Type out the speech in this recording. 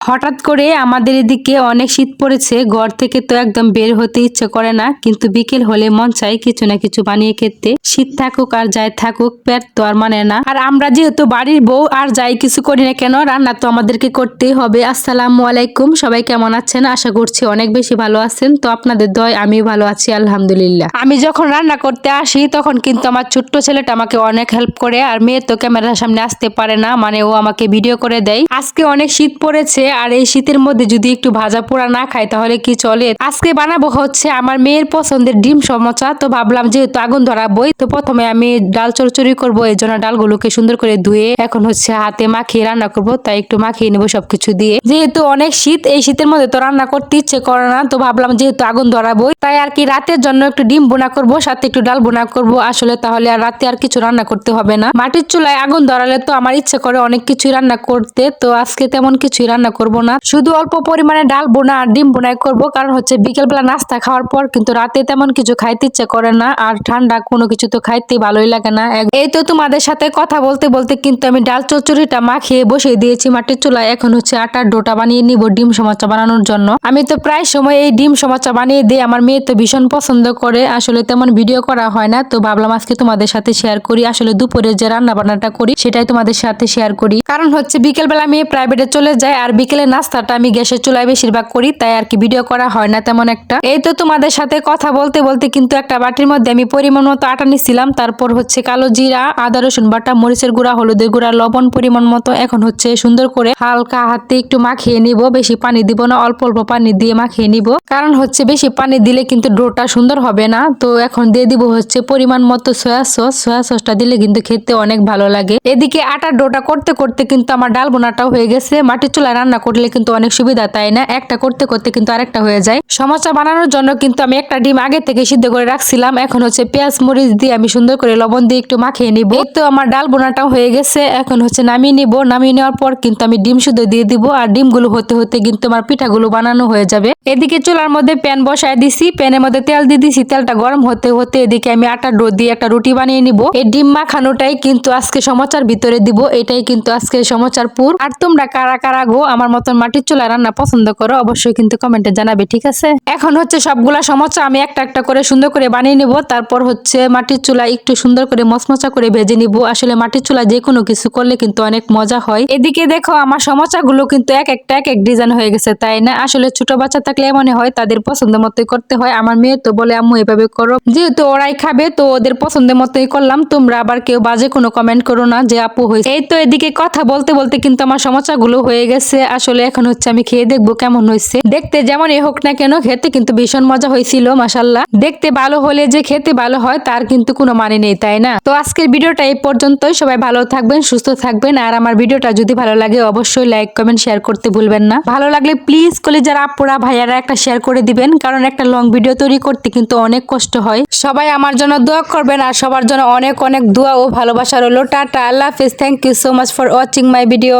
হঠাৎ করে আমাদের এদিকে অনেক শীত পড়েছে, ঘর থেকে তো একদম বের হতে ইচ্ছে করে না, কিন্তু বিকেল হলে মন চাই কিছু না কিছু বানিয়ে খেতে। শীত থাকুক আর যাই থাকুক, পেট তো আর মানে না। আর আমরা যেহেতু বাড়ির বউ, আর যাই কিছু করি না কেন, রান্না তো আমাদেরকে করতেই হবে। আসসালামু আলাইকুম, সবাই কেমন আছেন? আশা করছি অনেক বেশি ভালো আছেন। তো আপনাদের দয়, আমিও ভালো আছি, আলহামদুলিল্লাহ। আমি যখন রান্না করতে আসি, তখন কিন্তু আমার ছোট্ট ছেলেটা আমাকে অনেক হেল্প করে, আর মেয়ে তো ক্যামেরার সামনে আসতে পারে না মানে ও আমাকে ভিডিও করে দেয়। আজকে অনেক শীত পড়েছে আর এই শীতের মধ্যে যদি একটু ভাজা পোড়া না খাই, তাহলে কি চলে? আজকে বানাবো হচ্ছে আমার মেয়ের পছন্দের ডিম সমোচা। তো ভাবলাম যেহেতু আগুন ধরাবই তো প্রথমে আমি ডাল চড়চড়ি করব, এই জন্য ডালগুলোকে সুন্দর করে ধুয়ে এখন হচ্ছে হাতে মাখিয়ে রান্না করব। তাই একটু মাখিয়ে নেব সবকিছু দিয়ে। যেহেতু অনেক শীত, এই শীতের মধ্যে তো রান্না করতে ইচ্ছে করে না, তো ভাবলাম যেহেতু আগুন ধরাবই তাই আর কি রাতের জন্য একটু ডিম বোনা করব, সাথে একটু ডাল বোনা করব। আসলে তাহলে আর রাতে আর কিছু রান্না করতে হবে না। মাটির চুলায় আগুন ধরালে তো আমার ইচ্ছে করে অনেক কিছুই রান্না করতে, তো আজকে তেমন কিছুই রান্না করব না। শুধু অল্প পরিমাণে ডাল, বোনা আর ডিম বোনাই করব, কারণ হচ্ছে বিকেলবেলা নাস্তা খাওয়ার পর কিন্তু রাতে তেমন কিছু খাইতে ইচ্ছে করে না, আর ঠান্ডা কোনো কিছু তো খাইতে ভালোই লাগে না। এই তো তোমাদের সাথে কথা বলতে বলতে কিন্তু আমি ডাল চচ্চড়িটা মাখিয়ে বসিয়ে দিয়েছি মাটির চুলায়। এখন হচ্ছে আটার ডোটা বানিয়ে নিব ডিম সমোচা বানানোর জন্য। আমি তো প্রায় সময় এই ডিম সমাচা বানিয়ে দিই, আমার মেয়ে তো ভীষণ পছন্দ করে, আসলে তেমন ভিডিও করা হয় না, তো ভাবলাম আজকে তোমাদের সাথে শেয়ার করি। আসলে দুপুরে যে রান্না বান্নাটা করি, সেটাই তোমাদের সাথে শেয়ার করি। কারণ হচ্ছে বিকেলবেলা আমি প্রাইভেটে চলে যায়, আর বিকেলে নাস্তাটা আমি গ্যাসের চুলায় বেশিরভাগ করি, তাই আর কি ভিডিও করা হয় না তেমন একটা। এই তো তোমাদের সাথে কথা বলতে বলতে কিন্তু একটা বাটির মধ্যে আমি পরিমাণ মতো আটা নিছিলাম, তারপর হচ্ছে কালো জিরা, আদা, রসুন বাটা, মরিচের গুঁড়া, হলুদের গুঁড়া, লবণ পরিমাণ মতো এখন হচ্ছে সুন্দর করে হালকা হাতে একটু মাখিয়ে নিব, বেশি পানি দিব না, অল্প অল্প পানি দিয়ে মাখিয়ে নিব। কারণ হচ্ছে বেশি পানি দিলে কিন্তু ডোটা সুন্দর হবে না, তো এখন দিয়ে দিব হচ্ছে পরিমাণ মতো সয়া সস, সয়া সসটা দিলে কিন্তু খেতে অনেক ভালো লাগে। এদিকে আটার ডোটা করতে করতে কিন্তু আমার ডাল বোনাটাও হয়ে গেছে, মাটির চুলায় রান্না করলে কিন্তু অনেক সুবিধা, তাই না? একটা করতে করতে কিন্তু আরেকটা হয়ে যায়। সমস্যা বানানোর জন্য কিন্তু আমি একটা ডিম আগে থেকে সিদ্ধ করে রাখছিলাম। এখন হচ্ছে পেঁয়াজ, মরিচ দিয়ে আমি সুন্দর করে লবণ দিয়ে একটু মাখিয়ে নিব। তো আমার ডাল বোনাটাও হয়ে গেছে। এখন হচ্ছে নামিয়ে নিব। নামিয়ে নেওয়ার পর কিন্তু আমি ডিম শুদ্ধ দিয়ে দিব আর ডিমগুলো হতে হতে কিন্তু আমার পিঠাগুলো বানানো হয়ে যাবে। এদিকে চুলার মধ্যে প্যান বসায় দিছি। প্যানের মধ্যে তেল দিয়ে দিছি। তেলটা গরম হতে হতে এদিকে আমি আটা ডো দিয়ে একটা রুটি বানিয়ে নিব। এই ডিম মাখানোটাই কিন্তু আজকে সমাচার ভিতরে দিব। এটাই কিন্তু আজকে সমাচার পুর। আর তোমরা কারা কারা গো? আমার মতন মাটির চুলা রান্না পছন্দ করো, অবশ্যই কিন্তু কমেন্টে জানাবে, ঠিক আছে? এখন হচ্ছে সবগুলা সমস্যা আমি একটা একটা করে সুন্দর করে বানিয়ে নিব, তারপর হচ্ছে মাটির চুলা একটু সুন্দর করে মচমচা করে ভেজে নিব। আসলে মাটির চুলা যে কোনো কিছু করলে কিন্তু অনেক মজা হয়। এদিকে দেখো, আমার সমস্যাগুলো কিন্তু এক একটা, এক এক ডিজাইন হয়ে গেছে, তাই না? আসলে ছোট বাচ্চা থাকলে এমনই হয়, তাদের পছন্দ মতোই করতে হয়। আমার মেয়ে তো বলে, আম্মু, এভাবে করো। যেহেতু ওরাই খাবে, তো ওদের পছন্দের মতোই করলাম। তোমরা আবার কেউ বাজে কোনো কমেন্ট করো না, যে আপু হয়েছে। এই তো এদিকে কথা বলতে বলতে কিন্তু আমার সমস্যাগুলো হয়ে গেছে। আসলে এখন হচ্ছে আমি খেয়ে দেখব কেমন হয়েছে। দেখতে যেমন এ হোক না কেন, খেতে কিন্তু ভীষণ মজা হয়েছিল মাসাল্লাহ দেখতে ভালো হলে যে খেতে ভালো হয়, তার কিন্তু কোনো মানে নেই, তাই না? তো আজকের ভিডিওটা এই পর্যন্তই। সবাই ভালো থাকবেন, সুস্থ থাকবেন। আর আমার ভিডিওটা যদি ভালো লাগে, অবশ্যই লাইক কমেন্ট শেয়ার করতে ভুলবেন না। ভালো লাগলে প্লিজ কলেজার আপুরা, ভাইয়ারা একটা শেয়ার করে দিবেন। কারণ একটা লং ভিডিও তৈরি করতে কিন্তু অনেক কষ্ট হয়। সবাই আমার জন্য দোয়া করবেন আর সবার জন্য অনেক অনেক দোয়া ও ভালোবাসা রইল। টাটা, আল্লাহ হাফিজ। Thank you so much for watching my video